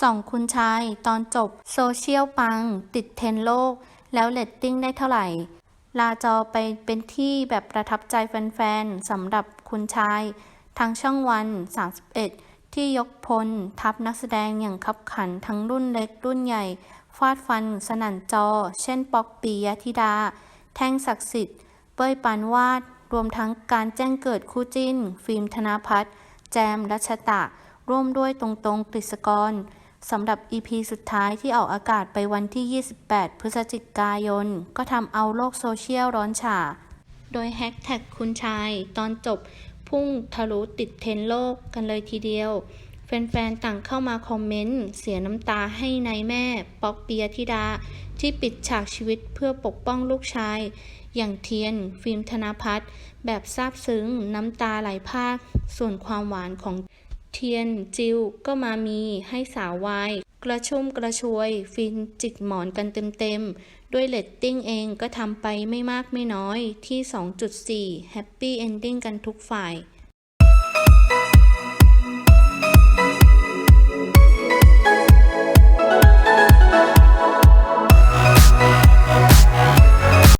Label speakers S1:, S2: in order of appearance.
S1: สองคุณชายตอนจบโซเชียลปัง ติดเทรนโลก แล้วเรตติ้งได้เท่าไหร่ ลาจอไปเป็นที่แบบประทับใจแฟนๆสำหรับคุณชาย ทางช่องวัน 31 ที่ยกพล ทัพนักแสดงอย่างขับขันทั้งรุ่นเล็กรุ่นใหญ่ ฟาดฟันสนั่นจอ เช่นปอกปียธิดา แท่งศักดิ์สิทธิ์ เป้ยปานวาด รวมทั้งการแจ้งเกิดคู่จิ้น ฟิล์มธนพัฒน์แจมรัชตะ ร่วมด้วยตรงๆกฤษกร สำหรับ EP สุดท้ายที่ออกอากาศไปวันที่ 28 พฤศจิกายน ก็ทำเอาโลกโซเชียลร้อนฉ่าโดยแฮชแท็กคุณชาย ตอนจบพุ่งทะลุติดเทรนด์โลกกันเลยทีเดียว แฟนๆ ต่างเข้ามาคอมเมนต์ เสียน้ำตาให้นายแม่ ป๊อกเปียธิดา ที่ปิดฉากชีวิตเพื่อปกป้องลูกชาย อย่างเทียน ฟิล์มธนพัฒน์แบบซาบซึ้ง น้ำตาไหลพากส่วนความหวานของ เทียนจิวก็มามีให้สาววายกระชุ่มกระชวย ฟินจิกหมอนกันเต็มๆ ด้วยเลตติ้งเองก็ทำไปไม่มากไม่น้อยที่ 2.4 แฮปปี้เอนดิ้งกันทุกฝ่าย